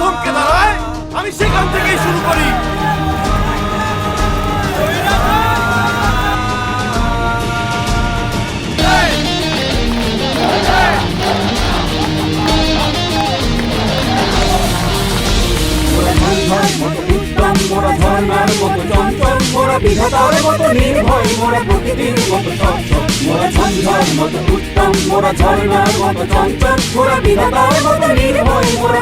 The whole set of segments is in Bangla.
থমকে দাঁড়ায়। আমি সেখান থেকেই শুরু করি। মোরা ঝর্ণার মতো চঞ্চল মোরা বিধাতার মতো নির্ভয় মোরা প্রকৃতির মতো চঞ্চল মোরা ঝঞ্ঝার মতো উত্তম, মোরা ঝর্ণার মতো চঞ্চল, মোরা বিধাতার মতো নির্ভয়, মোরা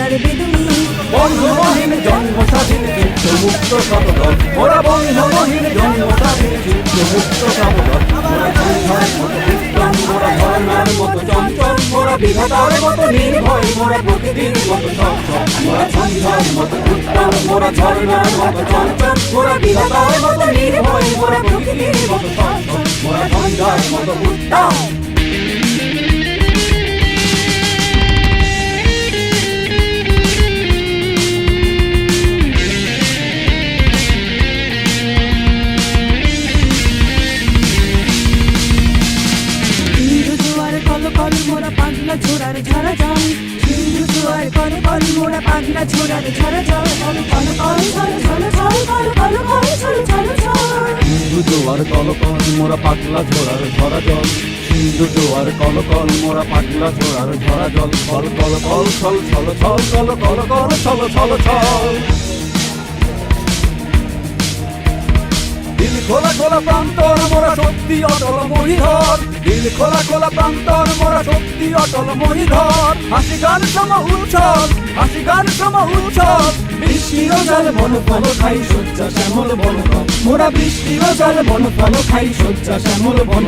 মরু সঞ্চার বন্ধমহীন জন্ম স্বাধীন চিত্ত মুক্ত সবদল মোরা বন্ধমহীন জন্ম স্বাধীন চিত্ত মুক্ত সবদল মোরা ঝঞ্ঝার মতো উত্তম মোরা ঝর্ণার মতো চঞ্চল মোরা বিধাতার মতো নির্ভয় মোরা প্রকৃতির মতো চঞ্চল মোরা ঝঞ্ঝার মতো উত্তম মোরা ঝর্ণার মতো চঞ্চল মোরা বিধাতার মতো নির্ভয় মোরা প্রকৃতির মতো চঞ্চল মোরা ঝঞ্ঝার মতো উত্তম। পাগলা ঝোড়ার ঝরা জল সিন্ধু জোয়ার কল কল মোরা পাগলা ঝোড়ার ঝরা জল কল কল কল ঝল ঝল ঝল কল কল কল ঝল ঝল ঝল সিন্ধু জোয়ার কলকল মোরা পাগলা ঝোড়ার ঝরা জল সিন্ধু জোয়ার কলকল মোরা পাগলা ঝোড়ার ঝরা জল কল কল কল ছল ছল ছল কল কল কল ছল ছল ছল দিল খোলা খোলা প্রান্তর মোরা সত্যি অটল মহিধর দিল খোলা খোলা প্রান্তর, মোরা সত্যি অটল মহিধর হাসি গান সম উচ্ছল হাসি গান সম উচ্ছল বৃষ্টির জল বন ফল খাই, সজ্জা শ্যামল বন মোরা বৃষ্টির জল বন ফল খাই, সজ্জা শ্যামল বন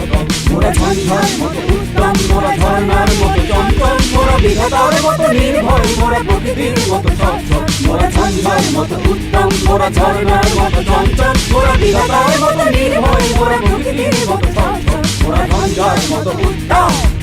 মোরা ঝঞ্ঝার মতো উত্তম মোরা ঝর্ণার মতো চঞ্চল। মোরা বিধাতার মতো নির্ভয়, মোরা প্রকৃতির মতো চঞ্চল। মোরা ঝঞ্ঝার মতো উত্তম মোরা ঝর্ণার মতো চঞ্চল। মোরা বিধাতার মতো নির্ভয়, মোরা প্রকৃতির মতো চঞ্চল মোরা ঝঞ্ঝার মতো উত্তম